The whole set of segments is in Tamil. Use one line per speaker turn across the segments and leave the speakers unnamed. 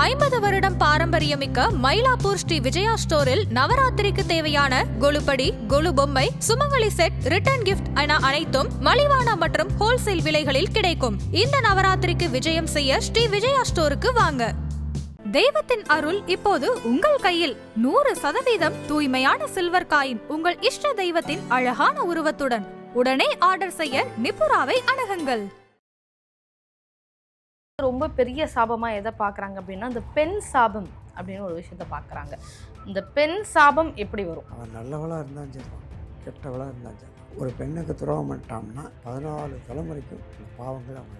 ஐம்பது வருடம் பாரம்பரியமிக்க மயிலாப்பூர் ஸ்ரீ விஜயா ஸ்டோரில் நவராத்திரிக்கு தேவையான கொலுபடி கொலு பொம்மை சுமங்கலி செட் ரிட்டர்ன் கிஃப்ட் என அனைத்தும் மலிவான மற்றும் ஹோல்சேல் விலைகளில் கிடைக்கும். இந்த நவராத்திரிக்கு விஜயம் செய்ய ஸ்ரீ விஜயா ஸ்டோருக்கு வாங்க. தெய்வத்தின் அருள் இப்போது உங்கள் கையில். நூறு சதவீதம் தூய்மையான சில்வர் காயின் உங்கள் இஷ்ட தெய்வத்தின் அழகான உருவத்துடன். உடனே ஆர்டர் செய்ய நிபுராவை அணுகுங்கள்.
ரொம்ப பெரிய சாபமாக எதை பார்க்குறாங்க அப்படின்னா இந்த பெண் சாபம் அப்படின்னு ஒரு விஷயத்த பார்க்குறாங்க. இந்த பெண் சாபம் எப்படி வரும்?
அவன் நல்லவளாக இருந்தாலும் சரி கெட்டவளாக இருந்தாலும் சரி ஒரு பெண்ணுக்கு துரோகம் பண்ணிட்டான்னா பதினாலு தலைமுறைக்கும் இந்த பாவங்கள் அவங்க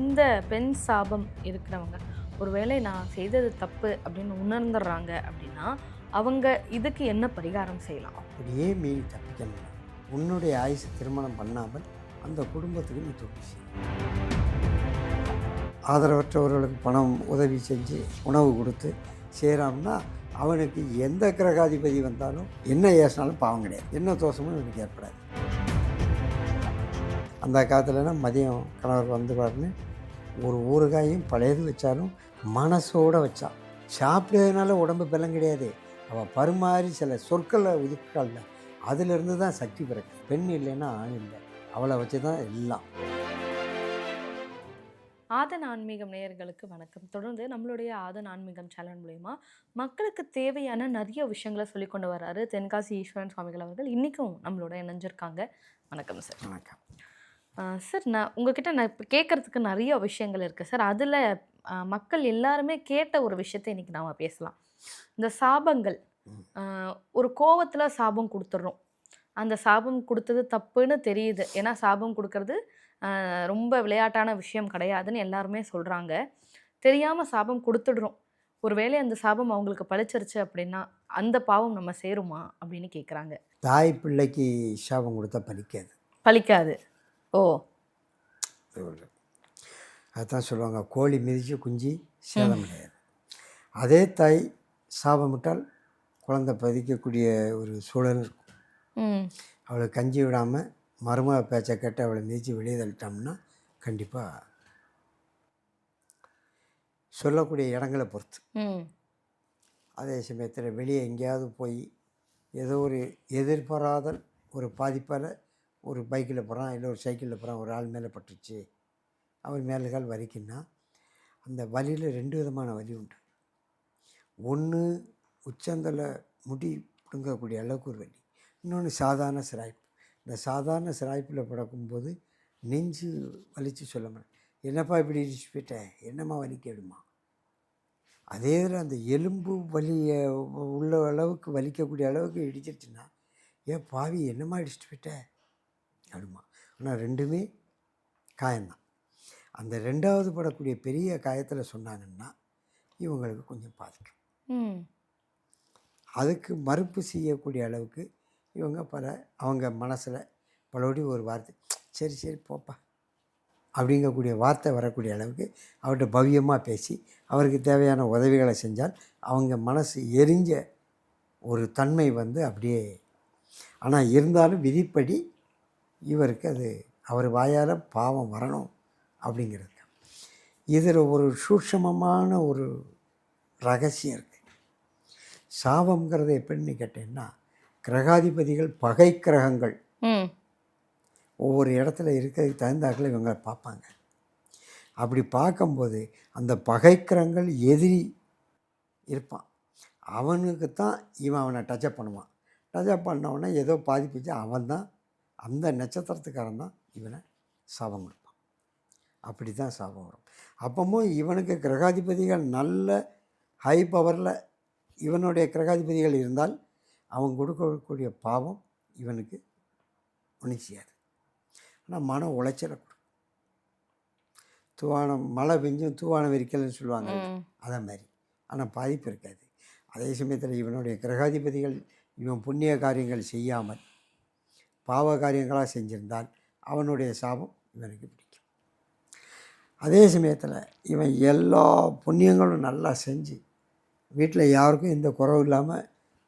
இந்த பெண் சாபம் இருக்கிறவங்க ஒருவேளை நான் செய்தது தப்பு அப்படின்னு உணர்ந்துடுறாங்க அப்படின்னா அவங்க இதுக்கு என்ன பரிகாரம் செய்யலாம்?
அப்படியே மீறி தப்பிக்கணும்னா உன்னுடைய ஆயுசு திருமணம் பண்ணாமல் அந்த குடும்பத்துக்கு நீ செய் ஆதரவற்றவர்களுக்கு பணம் உதவி செஞ்சு உணவு கொடுத்து செய்கிறான்னா அவனுக்கு எந்த கிரகாதிபதி வந்தாலும் என்ன ஏசினாலும் பாவம் கிடையாது. என்ன தோஷமும் இவனுக்கு ஏற்படாது. அந்த காலத்துலலாம் மதியம் கணவர் வந்துடுவார்னு ஒரு ஊறுகாயும் பழையது வச்சாலும் மனசோட வச்சான். சாப்பிட்டதுனால உடம்பு பலம் கிடையாது. அவள் பருமாறி சில சொற்களை ஒதுக்கால அதிலிருந்து தான் சக்தி பிறக்கு பெண் இல்லைன்னா ஆண் இல்லை. அவளை வச்சு தான் எல்லாம்.
ஆதன் ஆன்மீகம் நேயர்களுக்கு வணக்கம். தொடர்ந்து நம்மளுடைய ஆதன் ஆன்மீகம் சேனல் மூலயமா மக்களுக்கு தேவையான நிறைய விஷயங்களை சொல்லி கொண்டு வர்றாரு தென்காசி ஈஸ்வரன் சுவாமிகள் அவர்கள். இன்றைக்கும் நம்மளோட இணைஞ்சிருக்காங்க. வணக்கம் சார்
வணக்கம்.
சார் நான் உங்ககிட்ட நான் இப்போ கேட்குறதுக்கு நிறைய விஷயங்கள் இருக்குது சார் அதில் மக்கள் எல்லாருமே கேட்ட ஒரு விஷயத்தை இன்றைக்கி நாம் பேசலாம். இந்த சாபங்கள் ஒரு கோவத்தில் சாபம் கொடுத்துட்றோம் அந்த சாபம் கொடுத்தது தப்புன்னு தெரியுது. ஏன்னா சாபம் கொடுக்கறது ரொம்ப விளையாட்டான விஷயம் கிடையாதுன்னு எல்லாருமே சொல்கிறாங்க தெரியாமல் சாபம் கொடுத்துடுறோம். ஒருவேளை அந்த சாபம் அவங்களுக்கு பழிச்சிருச்சு அப்படின்னா அந்த பாவம் நம்ம சேருமா அப்படின்னு கேட்குறாங்க
தாய் பிள்ளைக்கு சாபம் கொடுத்தா பலிக்காது.
பழிக்காது ஓ.
அதுதான் சொல்லுவாங்க கோழி மிதித்து குஞ்சு சேதம் கிடையாது அதே தாய் சாபமிட்டால் குழந்தை பதிக்கக்கூடிய ஒரு சூழல் இருக்கும். அவளை கஞ்சி விடாமல் மருமக பேச்சை கேட்டு அவளை மிதித்து வெளியே தள்ளிட்டோம்னா கண்டிப்பாக சொல்லக்கூடிய இடங்களை பொறுத்து. அதே சமயத்தில் வெளியே எங்கேயாவது போய் ஏதோ ஒரு எதிர்பாராத ஒரு பாதிப்பால் ஒரு பைக்கில் போகிறான் இல்லை ஒரு சைக்கிளில் போகிறான் ஒரு ஆள் மேலே பட்டுருச்சு. அவன் மேலே கால் வலிக்குன்னா அந்த வலியில் ரெண்டு விதமான வலி உண்டு. ஒன்று உச்சந்தல முடி பிடுங்கக்கூடிய அளவுக்கு ஒரு வலி. இன்னொன்று சாதாரண சிராய்ப்பு. இந்த சாதாரண சிராய்ப்பில் படக்கும்போது நெஞ்சு வலித்து சொல்ல மாட்டேன். என்னப்பா இப்படி இடிச்சு போயிட்டேன் என்னம்மா வலிக்கிடுமா அதே இதில் அந்த எலும்பு வலிய உள்ள அளவுக்கு வலிக்கக்கூடிய அளவுக்கு இடிச்சிருச்சுன்னா ஏன் பாவி என்னம்மா இடிச்சிட்டு போயிட்ட? அப்படிமா. ஆனால் ரெண்டுமே காயம்தான். அந்த ரெண்டாவது படக்கூடிய பெரிய காயத்தில் சொன்னாங்கன்னா இவங்களுக்கு கொஞ்சம் பாதிக்கும். அதுக்கு மறுப்பு செய்யக்கூடிய அளவுக்கு இவங்க பல அவங்க மனசில் பலபடி ஒரு வார்த்தை சரி சரி போப்பா. அப்படிங்கக்கூடிய வார்த்தை வரக்கூடிய அளவுக்கு அவர்கிட்ட பவ்யமாக பேசி அவருக்கு தேவையான உதவிகளை செஞ்சால் அவங்க மனசு எரிஞ்ச ஒரு தன்மை வந்து அப்படியே ஆனால் இருந்தாலும் விதிப்படி இவருக்கு அது அவர் வாயால் பாவம் வரணும் அப்படிங்கிறது. இதில் ஒரு சூட்சமமான ஒரு ரகசியம் இருக்குது சாபம்ங்கிறது எப்படின்னு கேட்டேன்னா கிரகாதிபதிகள் பகை கிரகங்கள். ஒவ்வொரு இடத்துல இருக்கிறதுக்கு தகுந்தாக்கில் இவங்க பார்ப்பாங்க. அப்படி பார்க்கும்போது அந்த பகைக்கிரங்கள் எதிரி இருப்பான். அவனுக்கு தான் இவன் அவனை டச்சப் பண்ணுவான். டச்சப் பண்ணவொடனே ஏதோ பாதிப்புச்சு அவன் தான் அந்த நட்சத்திரத்துக்காரன் தான் இவனை சாபம் கொடுப்பான். அப்படி தான் சாபம் வரும். அப்பவும் இவனுக்கு கிரகாதிபதிகள் நல்ல ஹை பவரில் இவனுடைய கிரகாதிபதிகள் இருந்தால் அவன் கொடுக்கக்கூடிய பாவம் இவனுக்கு ஒன்றும் செய்யாது ஆனால் மன உளைச்சலை கொடுக்கும் தூவானம் மழை பெஞ்சும் தூவானம் விரிக்கலன்னு சொல்லுவாங்க அதே மாதிரி ஆனால் பாதிப்பு இருக்காது. அதே சமயத்தில் இவனுடைய கிரகாதிபதிகள் இவன் புண்ணிய காரியங்கள் செய்யாமல் பாவ காரியங்களாக செஞ்சிருந்தால் அவனுடைய சாபம் இவனுக்கு பிடிக்கும். அதே சமயத்தில் இவன் எல்லா புண்ணியங்களும் நல்லா செஞ்சு வீட்டில் யாருக்கும் எந்த குறவும் இல்லாமல்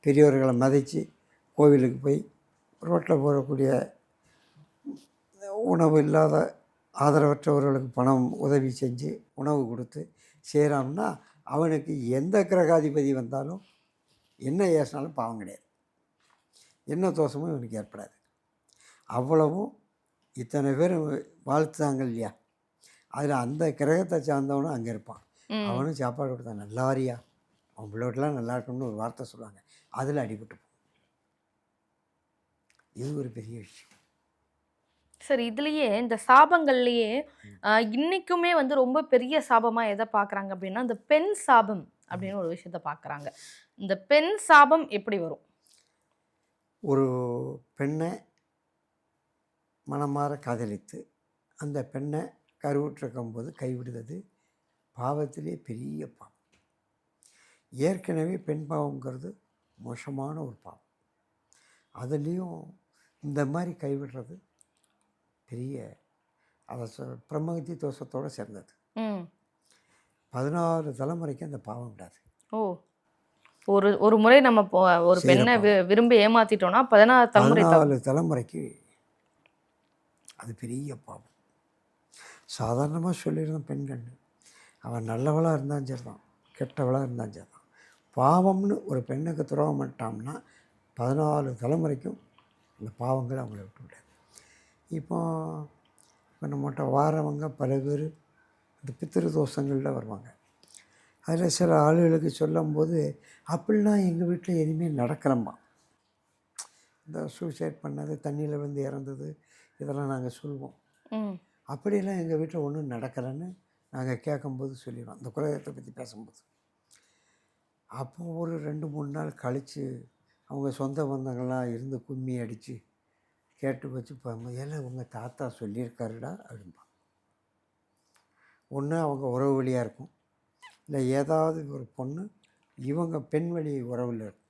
பெரியவர்களை மதித்து கோவிலுக்கு போய் ரோட்டில் போகக்கூடிய உணவு இல்லாத ஆதரவற்றவர்களுக்கு பணம் உதவி செஞ்சு உணவு கொடுத்து செய்கிறான்னா அவனுக்கு எந்த கிரகாதிபதி வந்தாலும் என்ன ஏசினாலும் பாவம் கிடையாது. என்ன தோஷமும் இவனுக்கு ஏற்படாது. அவ்வளவும் இத்தனை பேர் வாழ்த்துதாங்க இல்லையா? அதில் அந்த கிரகத்தை சார்ந்தவனும் அங்கே இருப்பான். அவனும் சாப்பாடு கொடுத்தான் நல்லா வரியா? அவன் பிள்ளைகள்லாம் நல்லா இருக்கணும்னு ஒரு வார்த்தை சொல்லுவாங்க. அதில் அடிபட்டு போகும். இது ஒரு பெரிய விஷயம்.
சரி இதுலயே இந்த சாபங்கள்லயே ஆஹ், இன்னைக்குமே வந்து ரொம்ப பெரிய சாபமா எதை பார்க்கறாங்க அப்படின்னா இந்த பெண் சாபம் அப்படின்னு ஒரு விஷயத்த பார்க்கறாங்க. இந்த பெண் சாபம் எப்படி வரும்?
ஒரு பெண்ணை மனமாற காதலித்து அந்த பெண்ணை கருவுற்றிருக்கும் போது கைவிடுவது பாவத்திலே பெரிய பாவம். ஏற்கனவே பெண் பாவங்கிறது மோசமான ஒரு பாவம். அதுலேயும் இந்த மாதிரி கைவிடுறது பெரிய அதை சொ- பிரம்மகத்தி தோஷத்தோடு சேர்ந்தது. பதினாறு தலைமுறைக்கு அந்த பாவம் விடாது.
ஓ. ஒரு ஒரு முறை நம்ம ஒரு பெண்ணை விரும்பி ஏமாத்திட்டோம்னா பதினாறு தலைமுறை
பதினாலு தலைமுறைக்கு அது பெரிய பாவம். சாதாரணமாக சொல்லியிருந்தோம் பெண்கள் அவன் நல்லவளாக இருந்தாலும் சரிதான் கெட்டவளாக இருந்தாலும் சரிதான். பாவம்னு ஒரு பெண்ணுக்கு துரோகம் பதினாலு தலைமுறைக்கும் இந்த பாவங்கள் அவங்கள விட்டு விடாது. இப்போ இப்போ நம்மகிட்ட வாரவங்க பல பேர் இந்த பித்திரு தோஷங்களில் வருவாங்க. அதில் சில ஆளுகளுக்கு சொல்லும்போது அப்படிலாம் எங்கள் வீட்டில் எதுவுமே நடக்கலம்மா. இந்த சூசைட் பண்ணது தண்ணியில் வந்து இறந்தது இதெல்லாம் நாங்கள் சொல்லுவோம் அப்படியெல்லாம் எங்கள் வீட்டில் ஒன்றும் நடக்கலைன்னு நாங்கள் கேட்கும்போது சொல்லிடுவோம். அந்த குலதெய்வத்தை பற்றி பேசும்போது. அப்போ ஒரு ரெண்டு மூணு நாள் கழித்து அவங்க சொந்த பந்தங்கள்லாம் இருந்து கும்மி அடித்து கேட்டு வச்சு போகும்போது உங்கள் தாத்தா சொல்லியிருக்காருடா அப்படிம்பா. ஒன்று அவங்க உறவு வழியாக இருக்கும். இல்லை ஏதாவது ஒரு பொண்ணு இவங்க பெண் வழி உறவில் இருக்கும்.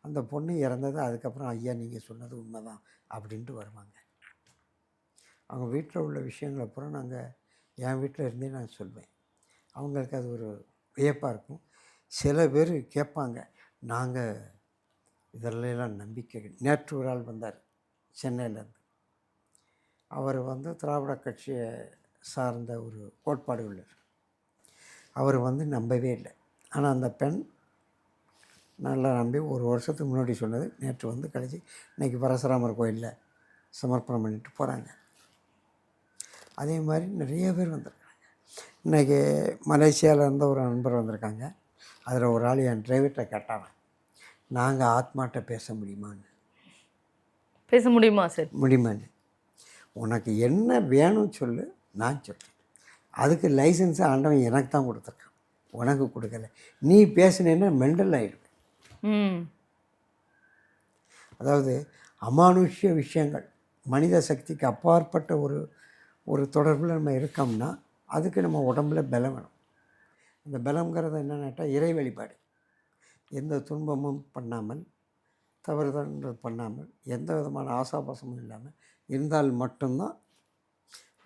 அந்த பொண்ணு இறந்தது அதுக்கப்புறம் ஐயா நீங்கள் சொன்னது உண்மை தான் அப்படின்ட்டு வருவாங்க. அவங்க வீட்டில் உள்ள விஷயங்களை அப்புறம் நாங்கள் என் வீட்டில் இருந்தே நான் சொல்வேன். அவங்களுக்கு அது ஒரு வியப்பாக இருக்கும். சில பேர் கேட்பாங்க நாங்கள் இதெல்லாம் நம்பிக்கை நேற்று ஒரு ஆள் வந்தார் சென்னையிலேருந்து. அவர் வந்து திராவிட கட்சியை சார்ந்த ஒரு கோட்பாடு உள்ளார் அவர் வந்து நம்பவே இல்லை. ஆனால் அந்த பெண் நல்லா நம்பி ஒரு வருஷத்துக்கு முன்னாடி சொன்னது நேற்று வந்து கழிச்சு இன்றைக்கி பரசுராமர் கோயிலில் சமர்ப்பணம் பண்ணிட்டு போகிறாங்க அதே மாதிரி நிறைய பேர் வந்திருக்காங்க. இன்றைக்கி மலேசியாவில் இருந்த ஒரு நண்பர் வந்திருக்காங்க. அதில் ஒரு ஆள் என் டிரைவர்கிட்ட கேட்டாங்க நாங்கள் ஆத்மாட்ட பேச முடியுமான்னு?
பேச முடியுமா சார்
முடியுமான்னு. உனக்கு என்ன வேணும்னு சொல்லு நான் சொல்கிறேன் அதுக்கு லைசன்ஸு ஆண்டவன் எனக்கு தான் கொடுத்துருக்கான். உனக்கு கொடுக்கல. நீ பேசுனேன்னா மெண்டல் ஆகிடுவேன் அதாவது அமானுஷ்ய விஷயங்கள் மனித சக்திக்கு அப்பாற்பட்ட ஒரு ஒரு தொடர்பில் நம்ம இருக்கோம்னா அதுக்கு நம்ம உடம்புல பலம் வேணும். இந்த பலம்ங்கிறது என்னன்னாட்டா இறை வழிபாடு. எந்த துன்பமும் பண்ணாமல் தவறுதல்கள் பண்ணாமல் எந்த விதமான ஆசாபாசமும் இல்லாமல் இருந்தால் மட்டும்தான்.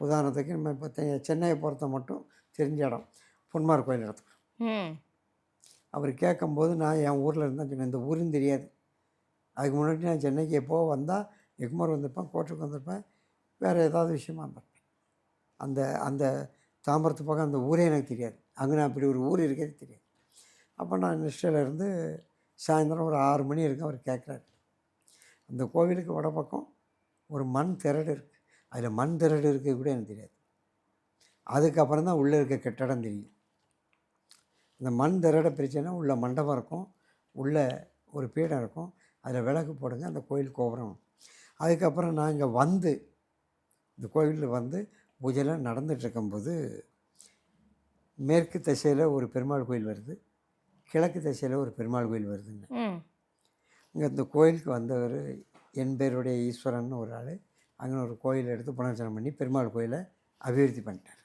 உதாரணத்துக்கு நம்ம இப்போ சென்னையை பொறுத்த மட்டும் தெரிஞ்ச இடம் பொன்மார் கோயில் இடத்துக்கு அவர் கேட்கும்போது நான் என் ஊரில் இருந்தால் சொன்னேன் இந்த ஊரும் தெரியாது. அதுக்கு முன்னாடி நான் சென்னைக்கு எப்போ வந்தால் எக்மோர் வந்திருப்பேன் கோட்டுக்கு வந்திருப்பேன் வேறு ஏதாவது விஷயமா இருந்திருப்பேன் அந்த அந்த தாம்பரத்து பக்கம் அந்த ஊரே எனக்கு தெரியாது. அங்கே நான் அப்படி ஒரு ஊர் இருக்கிறது தெரியாது. அப்போ நான் நிஷ்டையில் இருந்து சாயந்தரம் ஒரு ஆறு மணி இருக்கும் அவர் கேட்குறாரு அந்த கோவிலுக்கு வடபக்கம் ஒரு மண் திரடு இருக்குது அதில் மண் திரடு இருக்குது கூட எனக்கு தெரியாது. அதுக்கப்புறம் தான் உள்ளே இருக்க கட்டடம் தெரியும். இந்த மண் திரடை பிரிச்சுன்னா உள்ள மண்டபம் இருக்கும். உள்ள ஒரு பீடம் இருக்கும். அதில் விளக்கு போடுங்க அந்த கோயில் கோபுரம். அதுக்கப்புறம் நான் இங்கே வந்து இந்த கோவிலில் வந்து பூஜைலாம் நடந்துட்டு இருக்கும்போது மேற்கு திசையில் ஒரு பெருமாள் கோயில் வருது. கிழக்கு திசையில் ஒரு பெருமாள் கோயில் வருதுன்னு இங்கே இந்த கோயிலுக்கு வந்தவர் என் பேருடைய ஈஸ்வரன் ஒரு ஆள். அங்கே ஒரு கோயில் எடுத்து புனர்ச்சனம் பண்ணி பெருமாள் கோயிலை அபிவிருத்தி பண்ணிட்டார்.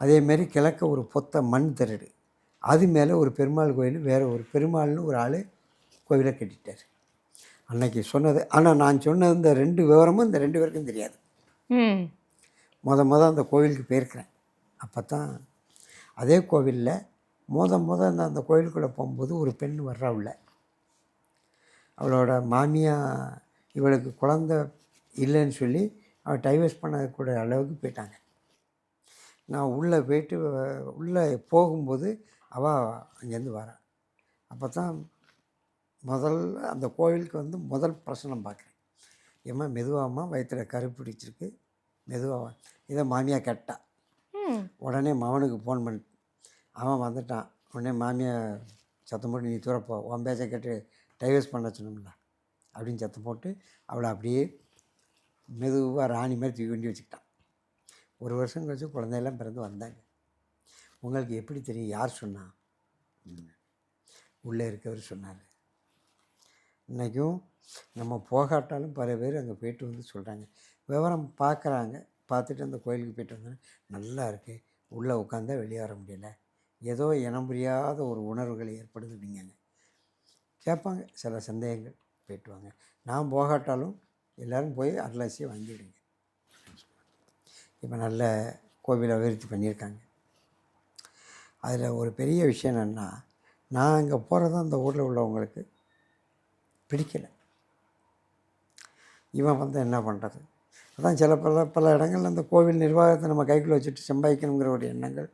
அதேமாரி கிழக்க ஒரு பொத்த மண் திரடு. அது மேலே ஒரு பெருமாள் கோயில் வேறு ஒரு பெருமாள்னு ஒரு ஆள் கோவிலை கட்டிட்டார். அன்னைக்கு சொன்னது ஆனால் நான் சொன்னது இந்த ரெண்டு விவரமும் இந்த ரெண்டு பேருக்கும் தெரியாது. முத முத அந்த கோவிலுக்கு போயிருக்கிறேன். அப்போ தான் அதே கோவிலில் முத முத அந்த அந்த கோயிலுக்குள்ளே போகும்போது ஒரு பெண் வர்றா உள்ள. அவளோட மாமியா இவளுக்கு குழந்த இல்லைன்னு சொல்லி அவள் டைவர்ஸ் பண்ணக்கூடிய அளவுக்கு போயிட்டாங்க. நான் உள்ளே போயிட்டு உள்ளே போகும்போது அவள் அங்கேருந்து வரான் அப்போ தான் முதல் அந்த கோவிலுக்கு வந்து முதல் பிரசனம் பார்க்குறேன் ஏம்மா மெதுவாம்மா வயிற்றில் கருப்பிடிச்சிருக்கு மெதுவாக இதை மாமியா கேட்டா. உடனே மவனுக்கு ஃபோன் பண்ணி. அவன் வந்துட்டான். உடனே மாமியை சத்தம் போட்டு நீ தூரப்போ உன் பேச்சை கேட்டு டைவர்ஸ் பண்ண சொன்னோம்ல. அப்படின்னு சத்தம் போட்டு அவளை அப்படியே மெதுவாக ராணி மாதிரி தூக்கி கொண்டு வச்சுக்கிட்டான். ஒரு வருஷம் கழிச்சு குழந்தையெல்லாம் பிறந்து வந்தாங்க. உங்களுக்கு எப்படி தெரியும்? யார் சொன்னா? ம். உள்ளே இருக்கவர் சொன்னார். இன்றைக்கும் நம்ம போகாட்டாலும் பல பேர் அங்கே போயிட்டு வந்து சொல்கிறாங்க விவரம் பார்க்குறாங்க. பார்த்துட்டு அந்த கோயிலுக்கு போயிட்டு வந்தேன் நல்லா இருக்குது உள்ளே உட்காந்தா வெளியே வர முடியல. ஏதோ இனம் புரியாத ஒரு உணர்வுகள் ஏற்படுது அப்படிங்காங்க கேட்பாங்க. சில சந்தேகங்கள் போயிட்டு வாங்க. நான் போகாட்டாலும் எல்லோரும் போய் அருளாசியை வாங்கிவிடுங்க இப்போ நல்ல கோவிலை அபிவிருத்தி பண்ணியிருக்காங்க. அதில் ஒரு பெரிய விஷயம் என்னென்னா நான் அங்கே போகிறது அந்த ஊரில் உள்ளவங்களுக்கு பிடிக்கலை. இவன் வந்து என்ன பண்ணுறது அதான் சில பல பல இடங்களில் அந்த கோவில் நிர்வாகத்தை நம்ம கைக்குள்ளே வச்சுட்டு சம்பாதிக்கணுங்கிற ஒரு எண்ணங்கள்.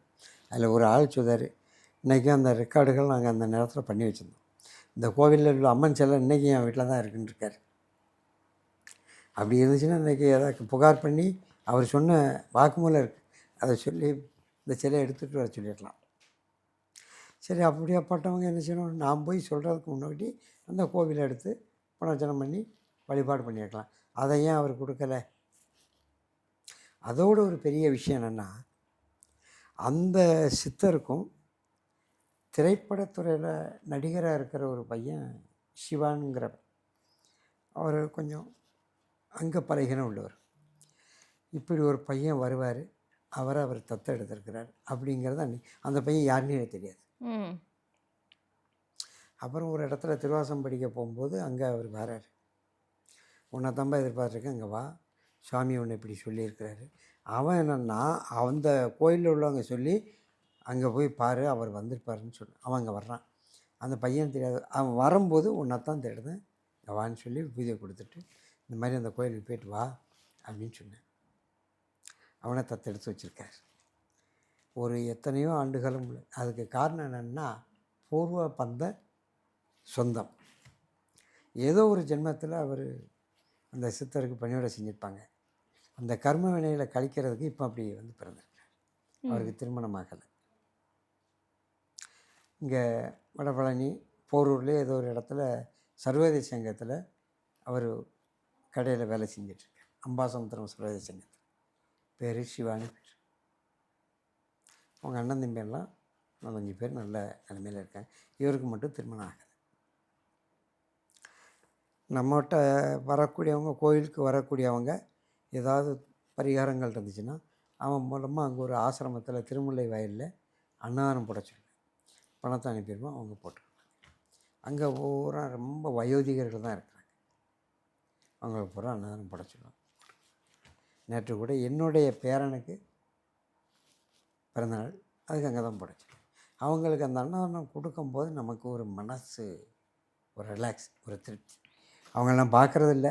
அதில் ஒரு ஆள் சுதார் இன்றைக்கும் அந்த ரெக்கார்டுகள் நாங்கள் அந்த நேரத்தில் பண்ணி வச்சுருந்தோம். இந்த கோவிலில் உள்ள அம்மன் சிலை இன்றைக்கும் என் வீட்டில் தான் இருக்குன்னு இருக்கார். அப்படி இருந்துச்சுன்னா இன்றைக்கி ஏதாவது புகார் பண்ணி அவர் சொன்ன வாக்குமூலம் இருக்குது அதை சொல்லி இந்த சிலையை எடுத்துகிட்டு வர சொல்லிடலாம். சரி அப்படியாப்பட்டவங்க என்ன செய்யணும்? நான் போய் சொல்கிறதுக்கு முன்னாடி அந்த கோவிலை எடுத்து புனர்ஜனம் பண்ணி வழிபாடு பண்ணியிருக்கலாம் அதை ஏன் அவர் கொடுக்கல? அதோட ஒரு பெரிய விஷயம் என்னென்னா அந்த சித்தருக்கும் திரைப்படத்துறையில் நடிகராக இருக்கிற ஒரு பையன் சிவான்ங்கிறவர் அவர் கொஞ்சம் அங்க பழகின உள்ளவர். இப்படி ஒரு பையன் வருவார் அவரை அவர் தத்து எடுத்திருக்கிறார் அப்படிங்கிறது அன்னைக்கு அந்த பையன் யாருன்னே எனக்கு தெரியாது. அப்புறம் ஒரு இடத்துல திருவாசம் படிக்க போகும்போது அங்கே அவர் வராரு. உன்னை தம்பா எதிர்பார்த்துருக்கேன் அங்கே வா. சுவாமி ஒன்று இப்படி சொல்லியிருக்கிறாரு. அவன் என்னென்னா அந்த கோயிலில் உள்ளவங்க சொல்லி அங்கே போய் பாரு அவர் வந்திருப்பாருன்னு சொல்லி அவன் அங்கே வர்றான். அந்த பையன் தெரியாது அவன் வரும்போது உன்னை தான் தேடுதேன் வான்னு சொல்லி பூஜை கொடுத்துட்டு இந்த மாதிரி அந்த கோயிலுக்கு போயிட்டு வா அப்படின்னு சொன்னேன். அவனை தத்தெடுத்து வச்சுருக்கார். ஒரு எத்தனையோ ஆண்டுகளும் அதுக்கு காரணம் என்னென்னா பூர்வ பந்த சொந்தம். ஏதோ ஒரு ஜென்மத்தில் அவர் அந்த சித்தருக்கு பணியோட செஞ்சுருப்பாங்க. அந்த கர்ம வினைகளை கழிக்கிறதுக்கு இப்போ அப்படி வந்து பிறந்திருக்கார் அவருக்கு திருமணம் ஆகலை. இங்கே வடபழனி போரூர்லேயே ஏதோ ஒரு இடத்துல சர்வதேச சங்கத்தில் அவர் கடையில் வேலை செஞ்சிட்ருக்கார். அம்பாசமுத்திரம் சர்வதேச சங்கத்தில். பேர் சிவானி பேர். அவங்க அண்ணன் தம்பி எல்லாம் நாலஞ்சு பேர் நல்ல நிலைமையில் இருக்காங்க. இவருக்கு மட்டும் திருமணம் ஆகலை. நம்மகிட்ட வரக்கூடியவங்க கோயிலுக்கு வரக்கூடியவங்க ஏதாவது பரிகாரங்கள் இருந்துச்சுன்னா அவன் மூலமாக அங்கே ஒரு ஆசிரமத்தில் திருமுல்லை வயலில் அன்னதானம் போட பணத்தை அனுப்பிடுவோம் அவங்க போட்டுருவாங்க அங்கே பூரா ரொம்ப வயோதிகர்கள் தான் இருக்கிறாங்க அவங்களுக்கு பூரா அன்னதானம் போட நேற்று கூட என்னுடைய பேரனுக்கு பிறந்தநாள் அதுக்கு அங்கே தான் போட அவங்களுக்கு அந்த அன்னதானம் கொடுக்கும்போது நமக்கு ஒரு மனசு ஒரு ரிலாக்ஸ் ஒரு திருப்தி. அவங்களெல்லாம் பார்க்குறது இல்ல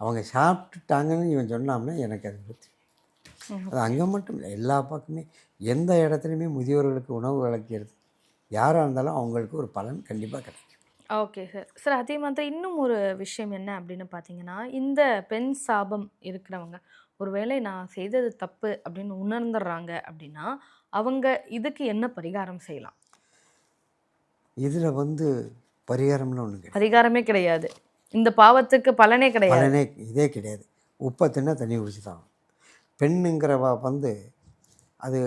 அவங்க சாப்பிட்டுட்டாங்கன்னு இவன் சொன்னாம்னா எனக்கு அது பற்றி அது அங்கே மட்டும் இல்லை எல்லா பக்கமே எந்த இடத்துலையுமே முதியோர்களுக்கு உணவு வழங்கிறது யாராக இருந்தாலும் அவங்களுக்கு ஒரு பலன் கண்டிப்பாக கிடைக்கும்.
Okay sir. சார் அதே மாதிரி இன்னும் ஒரு விஷயம் என்ன அப்படின்னு பார்த்தீங்கன்னா இந்த பெண் சாபம் இருக்கிறவங்க ஒருவேளை நான் செய்தது தப்பு அப்படின்னு உணர்ந்துடுறாங்க அப்படின்னா அவங்க இதுக்கு என்ன பரிகாரம் செய்யலாம்?
இதில் வந்து பரிகாரம்னு ஒன்று கிடையாது.
பரிகாரமே கிடையாது. இந்த பாவத்துக்கு பலனே கிடையாது.
பலனே இதே கிடையாது. உப்பை தின்னா தண்ணி குடிச்சு தான். பெண்ணுங்கிறவ வந்து அது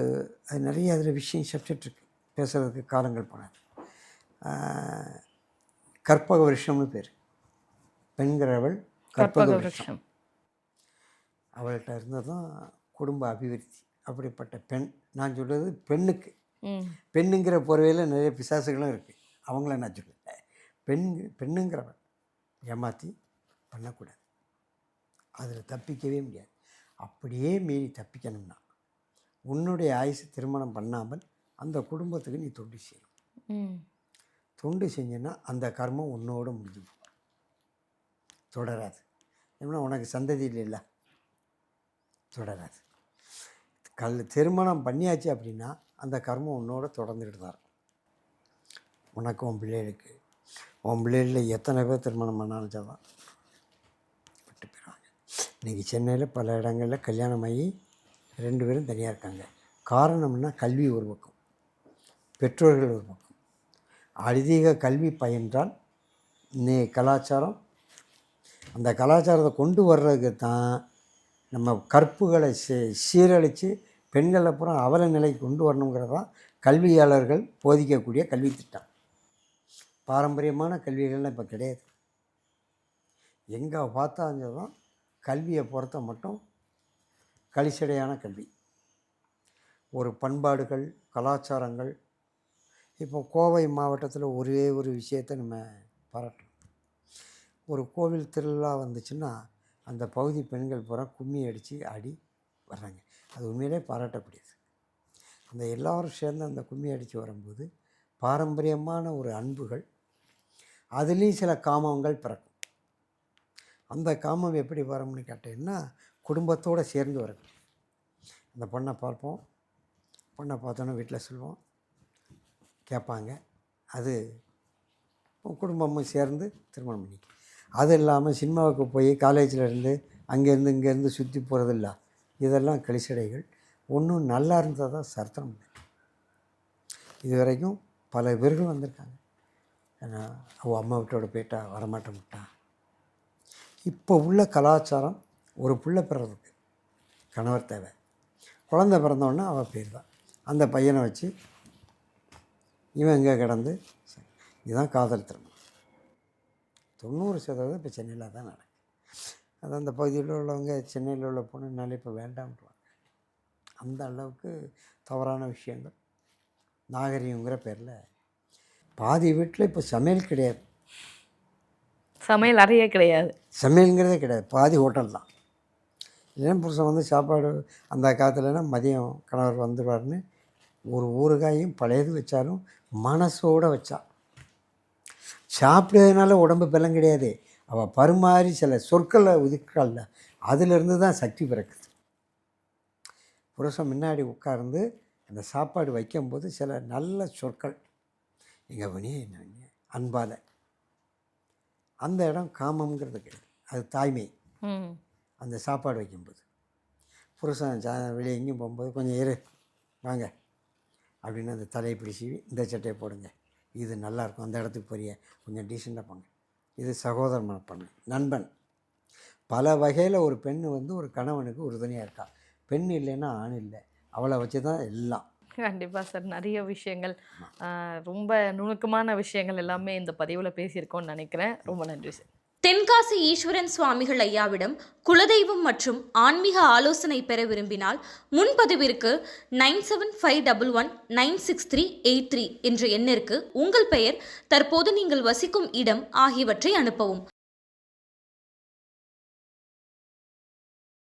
அது நிறைய அதில் விஷயம் சப்ஜெக்ட் இருக்குது பேசுகிறதுக்கு காலங்கள் போனாது ஆஹ், கற்பக வருஷம்னு பேர். பெண்கிறவள்
கற்பக
வருஷம். அவள்கிட்ட இருந்தது தான் குடும்ப அபிவிருத்தி. அப்படிப்பட்ட பெண் நான் சொல்கிறது பெண்ணுக்கு. பெண்ணுங்கிற பொறவையில் நிறைய பிசாசுகளும் இருக்குது அவங்கள நான் சொல்லல பெண் பெண்ணுங்கிறவன் ஏமாற்றி பண்ணக்கூடாது. அதில் தப்பிக்கவே முடியாது. அப்படியே மீறி தப்பிக்கணும்னா உன்னுடைய ஆயுசு திருமணம் பண்ணாமல் அந்த குடும்பத்துக்கு நீ தொண்டு செய்யணும். தொண்டு செஞ்சேன்னா அந்த கர்மம் உன்னோட முடிஞ்சு போகும் தொடராது. ஏன்னா உனக்கு சந்ததி இல்லைல்ல. தொடராது. கல் திருமணம் பண்ணியாச்சு அப்படின்னா அந்த கர்மம் உன்னோட தொடர்ந்துக்கிட்டு தான் இருக்கும். உனக்கு உன் பிள்ளைகளுக்கு உன் பிள்ளைகளில் எத்தனை பேர் திருமணம் பண்ணாலும் தான் விட்டு போயிடுவாங்க. இன்றைக்கி சென்னையில் பல இடங்களில் கல்யாணம் ஆகி ரெண்டு பேரும் தனியாக இருக்காங்க. காரணம்னா கல்வி ஒரு பக்கம். பெற்றோர்கள் ஒரு பக்கம். அதிக கல்வி பயின்றால் இன்னைய கலாச்சாரம் அந்த கலாச்சாரத்தை கொண்டு வர்றதுக்கு தான் நம்ம கற்புகளை சீ சீரழித்து பெண்களை அப்புறம் அவல நிலைக்கு கொண்டு வரணுங்கிறது தான் கல்வியாளர்கள் போதிக்கக்கூடிய கல்வி திட்டம். பாரம்பரியமான கல்விகள்லாம் இப்போ கிடையாது. எங்கே பார்த்தாலும் கல்வியை பொறுத்த மட்டும் கலிசடையான கல்வி. ஒரு பண்பாடுகள் கலாச்சாரங்கள் இப்போ கோவை மாவட்டத்தில் ஒரே ஒரு விஷயத்தை நம்ம பாராட்டணும். ஒரு கோவில் திருவிழா வந்துச்சுன்னா அந்த பகுதி பெண்கள் பூரா கும்மி அடித்து ஆடி வர்றாங்க. அது உண்மையிலே பாராட்டக்கூடியது. அந்த எல்லோரும் சேர்ந்து அந்த கும்மி அடித்து வரும்போது பாரம்பரியமான ஒரு அன்புகள் அதுலேயும் சில காமங்கள் பிறக்கும். அந்த காமம் எப்படி வரும்னு கேட்டீங்கன்னா குடும்பத்தோடு சேர்ந்து வரும் அந்த பொண்ணை பார்ப்போம். பொண்ணை பார்த்தோன்னே வீட்டில் சொல்லுவோம். கேட்பாங்க. அது குடும்பமும் சேர்ந்து திருமணம் பண்ணி அது இல்லாமல் சினிமாவுக்கு போய் காலேஜில் இருந்து அங்கேருந்து இங்கேருந்து சுற்றி போகிறதில்ல. இதெல்லாம் கழிச்சடைகள் ஒன்றும் நல்லா இருந்ததாக சர்த்தம் இல்லை இது வரைக்கும் பல பேர்கள் வந்திருக்காங்க. அவள் அம்மா விட்டோட போயிட்டா வரமாட்டேன் விட்டா இப்போ உள்ள கலாச்சாரம் ஒரு பிள்ளை பிறருக்கு. கணவர் தேவை. குழந்தை பிறந்தோடனே அவள் பேர் தான் அந்த பையனை வச்சு இவன் எங்கே கிடந்து இதுதான் காதல் திருமணம். தொண்ணூறு சதவீதம் இப்போ சென்னையில் தான் நடக்கும் அது அந்த பகுதியில் உள்ளவங்க சென்னையில் உள்ள பொண்ணுனாலே இப்போ வேண்டாம்ன்றாங்க அந்த அளவுக்கு தவறான விஷயங்கள். நாகரிகங்கிற பேரில் பாதி வீட்டில் இப்போ சமையல் கிடையாது.
சமையல் அறையே கிடையாது.
சமையலுங்கிறதே கிடையாது. பாதி ஹோட்டல் தான். இல்லைன்னா புருஷன் வந்து சாப்பாடு அந்த காலத்துலனா மதியம் கணவர் வந்துடுவார்னு ஒரு ஊறுகாயும் பழையது வச்சாலும் மனசோட வச்சா. சாப்பிட்டதுனால உடம்பு பலம் கிடையாது. அவள் பரிமாறி சில சொற்களை ஒதுக்கல்ல அதிலிருந்து தான் சக்தி பிறக்குது. புருஷன் முன்னாடி உட்கார்ந்து அந்த சாப்பாடு வைக்கும்போது சில நல்ல சொற்கள் எங்கள் பணி என்ன அன்பால். அந்த இடம் காமங்கிறது கிடையாது. அது தாய்மை. அந்த சாப்பாடு வைக்கும்போது. புருஷன் ஜா வெளியே எங்கேயும் போகும்போது கொஞ்சம் இரு வாங்க. அப்படின்னு அந்த தலையை பிடிச்சி இந்த சட்டையை போடுங்க. இது நல்லாயிருக்கும். அந்த இடத்துக்கு போறிய. கொஞ்சம் டீசெண்டாக போங்க. இது சகோதர மனப்பான்மை நண்பன். பல வகையில் ஒரு பெண் வந்து ஒரு கணவனுக்கு உறுதுணையாக இருக்கா? பெண் இல்லைன்னா ஆண் இல்லை. அவளை வச்சு தான் எல்லாம்.
கண்டிப்பாக சார். நிறைய விஷயங்கள் ரொம்ப நுணுக்கமான விஷயங்கள் எல்லாமே இந்த பதிவில் பேசியிருக்கோம்னு நினைக்கிறேன். ரொம்ப நன்றி சார்.
தென்காசி ஈஸ்வரன் சுவாமிகள் ஐயாவிடம் குலதெய்வம் மற்றும் ஆன்மீக ஆலோசனை பெற விரும்பினால் முன்பதிவிற்கு nine seven five double one nine six three eight three என்ற எண்ணிற்கு உங்கள் பெயர் தற்போது நீங்கள் வசிக்கும் இடம் ஆகியவற்றை அனுப்பவும்.